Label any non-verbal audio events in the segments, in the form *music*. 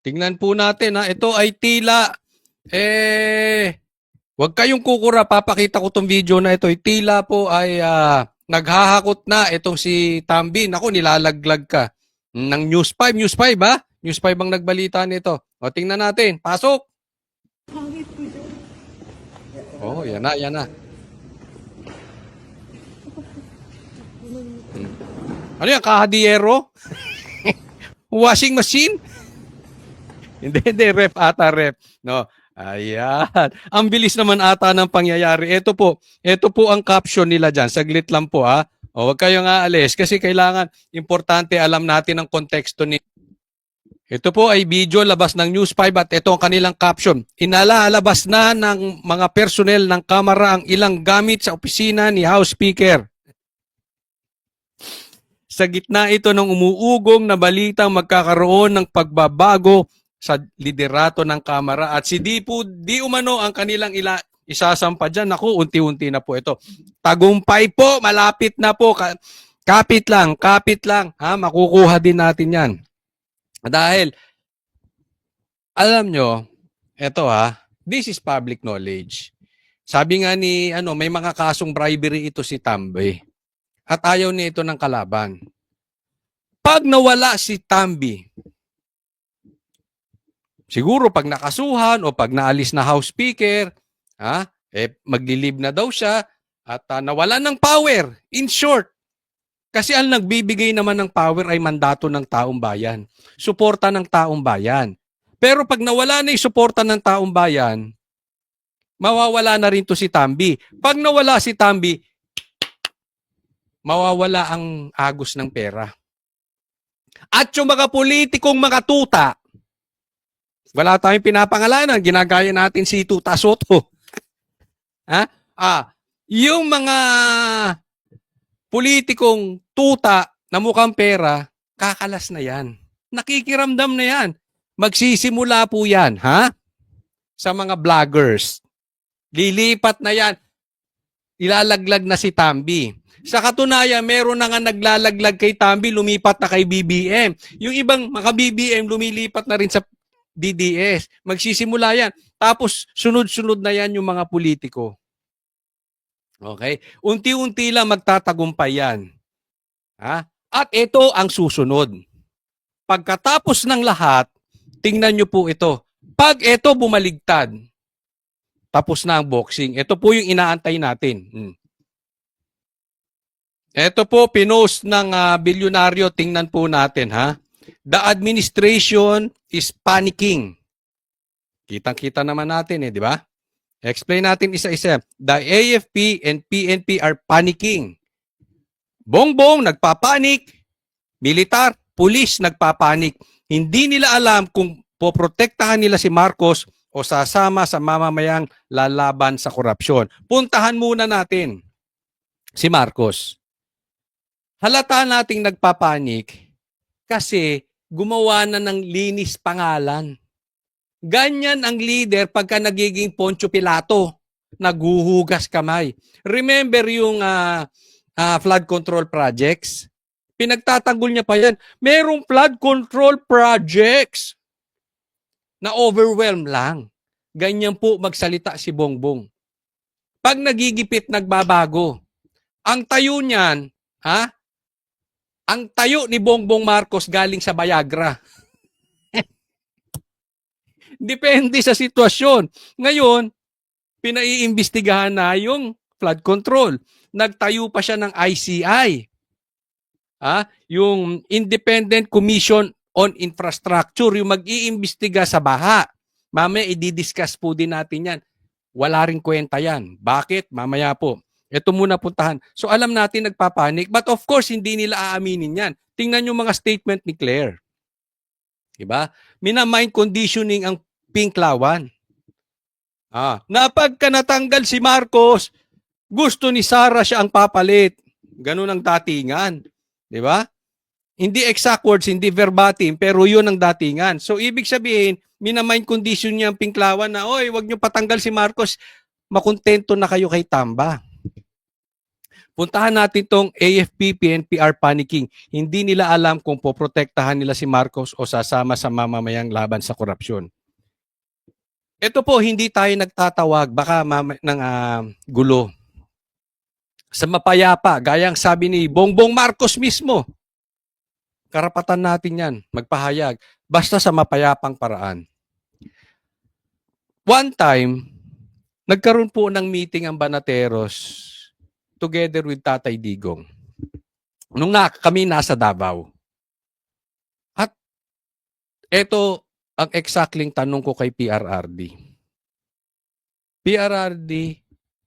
Tingnan po natin ha. Ito ay tila eh Huwag kayong kukura, papakita ko tong video na ito. Eh, Tila po ay ah, naghahakot na itong si Tambi. Naku, nilalaglag ka. Ng News 5, News 5 ba? News 5 ang nagbalita nito. O, tingnan natin. Pasok! Oh, yan na, yan na. Hmm. Ano yan, kahadiyero? *laughs* Washing machine? Hindi, *laughs* hindi, rep ata, rep. No, Ayan. Ang bilis naman ata ng pangyayari. Ito po, ito po ang caption nila dyan. Saglit lang po ha. O, huwag kayong aalis kasi kailangan, importante alam natin ang konteksto ni ito po ay video labas ng News 5 at ito ang kanilang caption. Inalalabas na ng mga personnel ng Kamara ang ilang gamit sa opisina ni House Speaker. Sa gitna ito ng umuugong na balitang magkakaroon ng pagbabago sa liderato ng Kamara at si Di po, di umano ang kanilang ila, isasampa dyan. Naku, unti-unti na po ito. Tagumpay po, malapit na po. Ka- kapit lang, kapit lang. Ha? Makukuha din natin yan. Dahil, alam nyo, eto ha, this is public knowledge. Sabi nga ni, ano, may mga kasong bribery ito si Tambi. At ayaw niya ito ng kalaban. Pag nawala si Tambi, Siguro pag nakasuhan o pag naalis na House Speaker, ha, eh, maglilib na daw siya at ah, nawala ng power. In short, kasi ang nagbibigay naman ng power ay mandato ng taong bayan. Suporta ng taong bayan. Pero pag nawala na yung suporta ng taong bayan, mawawala na rin to si Tambi. Pag nawala si Tambi, mawawala ang agos ng pera. At yung mga politikong mga tuta, wala tayong pinapangalanan. Ginagaya natin si Tuta Soto. ha? Ah, yung mga politikong tuta na mukhang pera, kakalas na yan. Nakikiramdam na yan. Magsisimula po yan, ha? Sa mga vloggers. Lilipat na yan. Ilalaglag na si Tambi. Sa katunayan, meron na nga naglalaglag kay Tambi, lumipat na kay BBM. Yung ibang mga BBM, lumilipat na rin sa DDS. Magsisimula yan. Tapos, sunod-sunod na yan yung mga politiko. Okay? Unti-unti lang magtatagumpay yan. Ha? At ito ang susunod. Pagkatapos ng lahat, tingnan nyo po ito. Pag ito bumaligtad, tapos na ang boxing. Ito po yung inaantay natin. Hmm. Ito po, pinost ng ah, bilyonaryo. Tingnan po natin, ha? The administration is panicking. Kitang-kita naman natin eh, di ba? Explain natin isa-isa. The AFP and PNP are panicking. Bongbong nagpapanik. Militar, pulis nagpapanik. Hindi nila alam kung poprotektahan nila si Marcos o sasama sa mamamayang lalaban sa korupsyon. Puntahan muna natin si Marcos. Halata nating nagpapanik kasi gumawa na ng linis pangalan. Ganyan ang leader pagka nagiging Poncio Pilato, naghuhugas kamay. Remember yung ah, ah, flood control projects? Pinagtatanggol niya pa yan. Merong flood control projects na overwhelm lang. Ganyan po magsalita si Bongbong. Pag nagigipit, nagbabago. Ang tayo niyan, ha? Ang tayo ni Bongbong Marcos galing sa Viagra. *laughs* Depende sa sitwasyon. Ngayon, pinaiimbestigahan na yung flood control. Nagtayo pa siya ng ICI. Ha? Yung Independent Commission on Infrastructure, yung mag-iimbestiga sa baha. Mamaya i-discuss po din natin yan. Wala rin kwenta yan. Bakit? Mamaya po. Ito muna puntahan. So alam natin nagpapanik, but of course hindi nila aaminin yan. Tingnan yung mga statement ni Claire. Diba? Mina-mind conditioning ang pink lawan. Ah, na pagka natanggal si Marcos, gusto ni Sara siya ang papalit. Ganun ang datingan. Di ba? Hindi exact words, hindi verbatim, pero yun ang datingan. So, ibig sabihin, minamind condition niya ang pinklawan na, oy, wag niyo patanggal si Marcos, makontento na kayo kay Tamba. Puntahan natin tong AFP, PNPR panicking. Hindi nila alam kung poprotektahan nila si Marcos o sasama sa mamamayang laban sa korupsyon. Ito po, hindi tayo nagtatawag, baka ng ah, gulo. Sa mapayapa, gayang sabi ni Bongbong Marcos mismo, karapatan natin yan, magpahayag, basta sa mapayapang paraan. One time, nagkaroon po ng meeting ang Banateros together with Tatay Digong. Nung na, kami nasa Davao. At ito ang exactly tanong ko kay PRRD. PRRD,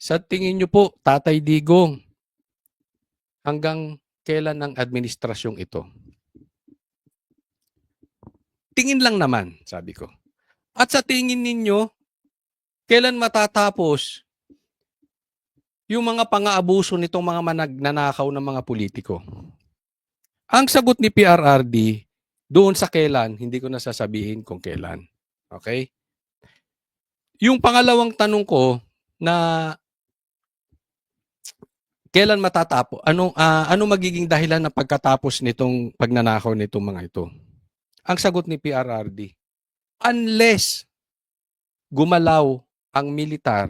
sa tingin niyo po, Tatay Digong, hanggang kailan ang administrasyong ito? Tingin lang naman, sabi ko. At sa tingin ninyo, kailan matatapos yung mga pang-aabuso nitong mga managnanakaw ng mga politiko? Ang sagot ni PRRD, doon sa kailan, hindi ko nasasabihin kung kailan. Okay? Yung pangalawang tanong ko na kailan matatapo? Ano ah, ano magiging dahilan ng pagkatapos nitong pagnanakaw nitong mga ito? Ang sagot ni PRRD, unless gumalaw ang militar,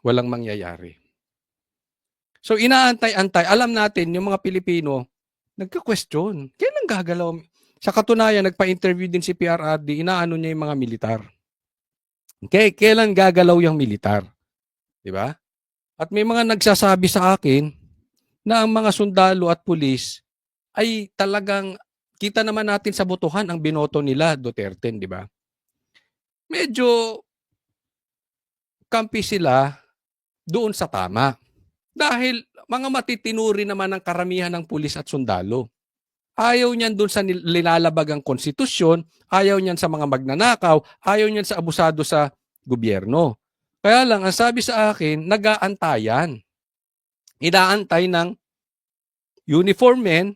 walang mangyayari. So inaantay-antay, alam natin yung mga Pilipino, nagka-question, kailan gagalaw? Sa katunayan, nagpa-interview din si PRRD, inaano niya yung mga militar. Okay, kailan gagalaw yung militar? 'Di ba? At may mga nagsasabi sa akin na ang mga sundalo at pulis ay talagang kita naman natin sa botohan ang binoto nila Duterte, 'di ba? Medyo kampi sila doon sa tama. Dahil mga matitinuri naman ang karamihan ng pulis at sundalo. Ayaw niyan doon sa nil- nilalabag ang konstitusyon, ayaw niyan sa mga magnanakaw, ayaw niyan sa abusado sa gobyerno. Kaya lang, ang sabi sa akin, nag-aantayan. Inaantay ng uniform men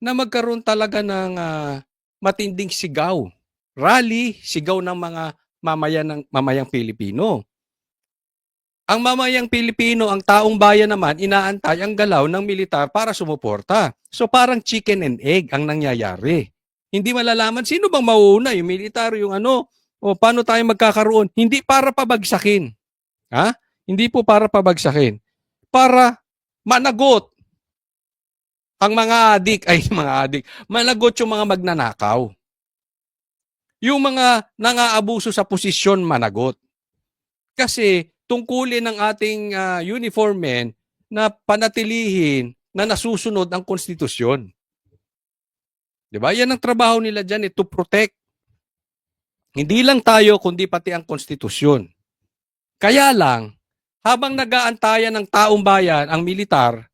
na magkaroon talaga ng ah, matinding sigaw. Rally, sigaw ng mga mamayan ng mamayang Pilipino. Ang mamayang Pilipino, ang taong bayan naman, inaantay ang galaw ng militar para sumuporta. So parang chicken and egg ang nangyayari. Hindi malalaman sino bang mauuna, yung militar, yung ano, o paano tayo magkakaroon. Hindi para pabagsakin. Ha? Hindi po para pabagsakin. Para managot ang mga adik, *laughs* ay mga adik, managot yung mga magnanakaw. Yung mga nangaabuso sa posisyon, managot. Kasi tungkulin ng ating ah, uniform men na panatilihin na nasusunod ang konstitusyon. 'Di ba? Yan ang trabaho nila diyan eh, to protect. Hindi lang tayo kundi pati ang konstitusyon. Kaya lang habang nag-aantayan ng taong bayan ang militar,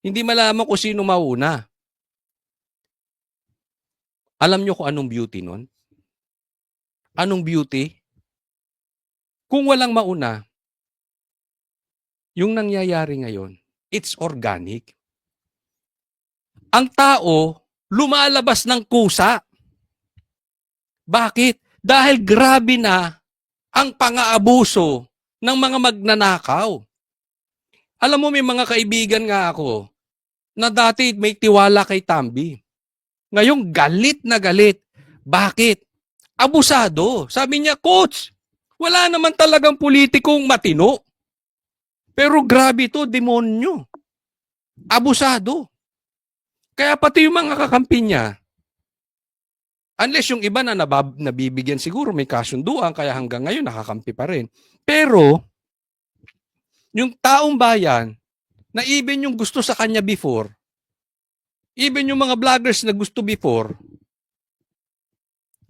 hindi malaman kung sino mauna. Alam nyo kung anong beauty nun? Anong beauty? Kung walang mauna, yung nangyayari ngayon, it's organic. Ang tao, lumalabas ng kusa. Bakit? Dahil grabe na ang pang-aabuso ng mga magnanakaw. Alam mo, may mga kaibigan nga ako na dati may tiwala kay Tambi. Ngayon, galit na galit. Bakit? Abusado. Sabi niya, Coach, wala naman talagang politikong matino. Pero grabe to, demonyo. Abusado. Kaya pati yung mga kakampi niya, unless yung iba na nabab, nabibigyan siguro, may kasunduan, kaya hanggang ngayon nakakampi pa rin. Pero, yung taong bayan, na even yung gusto sa kanya before, even yung mga vloggers na gusto before,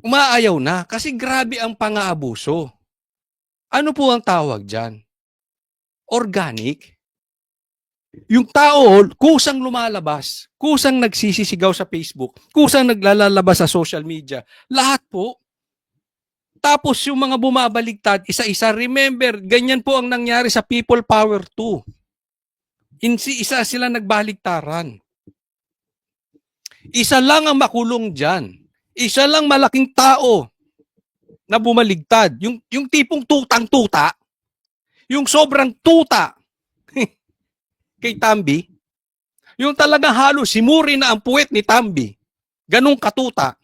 umaayaw na kasi grabe ang pang-aabuso. Ano po ang tawag dyan? Organic. Yung tao, kusang lumalabas, kusang nagsisisigaw sa Facebook, kusang naglalalabas sa social media. Lahat po. Tapos yung mga bumabaligtad, isa-isa, remember, ganyan po ang nangyari sa People Power 2. Insi isa sila nagbaligtaran. Isa lang ang makulong dyan. Isa lang malaking tao na bumaligtad. Yung, yung tipong tutang-tuta, Yung sobrang tuta *laughs* kay Tambi, yung talagang halo, simuri na ang puwet ni Tambi, ganong katuta,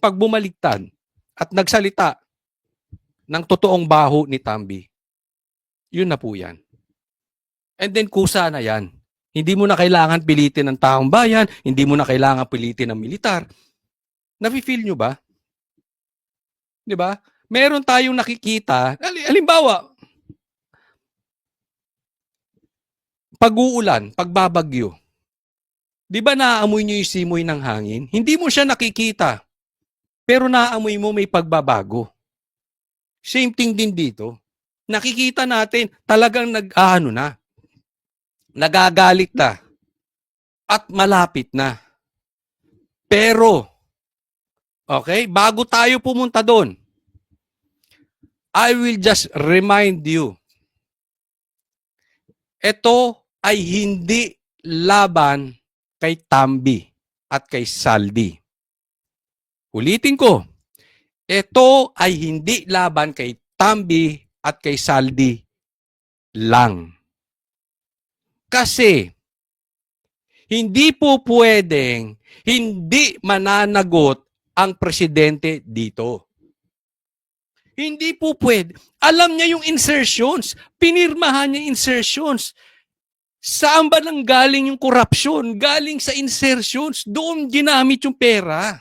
pag bumaligtad at nagsalita ng totoong baho ni Tambi, yun na po yan. And then kusa na yan. Hindi mo na kailangan pilitin ng taong bayan, hindi mo na kailangan pilitin ng militar. Nafi-feel nyo ba? Di ba? Meron tayong nakikita, hali- halimbawa, pag-uulan, pagbabagyo, di ba naaamoy nyo yung simoy ng hangin? Hindi mo siya nakikita, pero naaamoy mo may pagbabago. Same thing din dito. Nakikita natin, talagang nag-ano na, nagagalit na, at malapit na. Pero, okay, bago tayo pumunta doon, I will just remind you, ito ay hindi laban kay Tambi at kay Saldi. Ulitin ko, ito ay hindi laban kay Tambi at kay Saldi lang. Kasi, hindi po pwedeng hindi mananagot ang presidente dito. Hindi po pwede. Alam niya yung insertions. Pinirmahan niya insertions. Saan ba nang galing yung corruption? Galing sa insertions. Doon ginamit yung pera.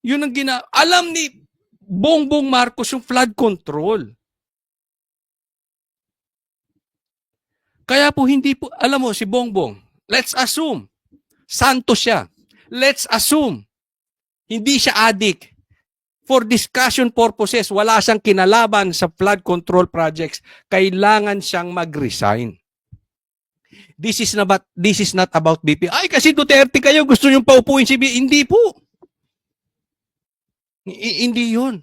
Yun ang gina... Alam ni Bongbong Marcos yung flood control. Kaya po hindi po, alam mo si Bongbong, let's assume, santo siya. Let's assume, hindi siya addict. For discussion purposes, wala siyang kinalaban sa flood control projects. Kailangan siyang mag-resign. This is not about, this is not about BP. Ay, kasi Duterte kayo, gusto niyong paupuin si BP. Hindi po. Hindi yun.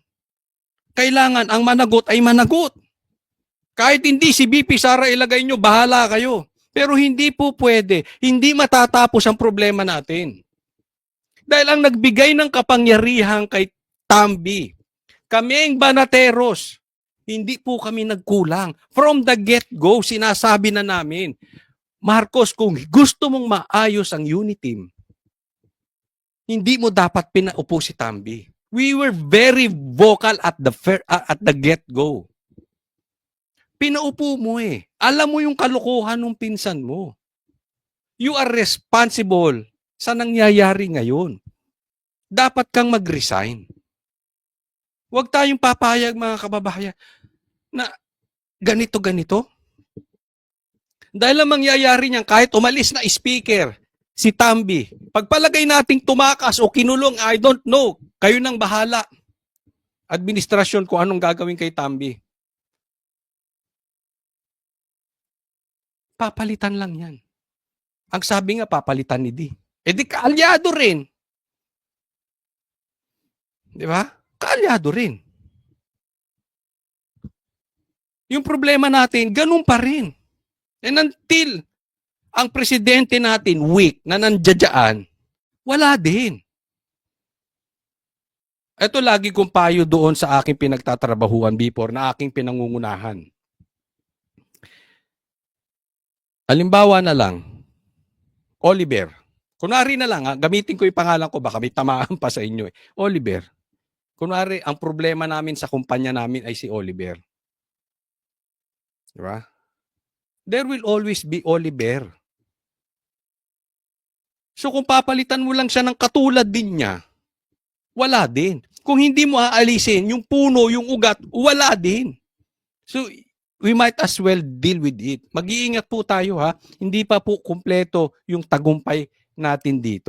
Kailangan ang managot ay managot. Kahit hindi si BP Sara ilagay nyo, bahala kayo. Pero hindi po pwede. Hindi matatapos ang problema natin. Dahil ang nagbigay ng kapangyarihan kay Tambi, kami ang banateros, hindi po kami nagkulang. From the get-go, sinasabi na namin, Marcos, kung gusto mong maayos ang unity team, hindi mo dapat pinaupo si Tambi. We were very vocal at the fair, uh, at the get-go. Pinaupo mo eh. Alam mo yung kalokohan ng pinsan mo. You are responsible sa nangyayari ngayon. Dapat kang mag-resign. Huwag tayong papayag mga kababayan na ganito-ganito. Dahil ang mangyayari niyan, kahit umalis na speaker, si Tambi, pagpalagay nating tumakas o kinulong, I don't know, kayo nang bahala. Administrasyon kung anong gagawin kay Tambi. Papalitan lang yan. Ang sabi nga, papalitan ni Di. E di kaalyado rin. Di ba? Kaalyado rin. Yung problema natin, ganun pa rin. And until ang presidente natin weak na nandiyadyaan, wala din. Ito lagi kong payo doon sa aking pinagtatrabahuan before na aking pinangungunahan. Halimbawa na lang, Oliver. Kunwari na lang, ha, gamitin ko yung pangalan ko, baka may tamaan pa sa inyo. Eh. Oliver. Kunwari, ang problema namin sa kumpanya namin ay si Oliver. Di ba? There will always be Oliver. So kung papalitan mo lang siya ng katulad din niya, wala din. Kung hindi mo aalisin yung puno, yung ugat, wala din. So we might as well deal with it. Mag-iingat po tayo ha. Hindi pa po kumpleto yung tagumpay natin dito.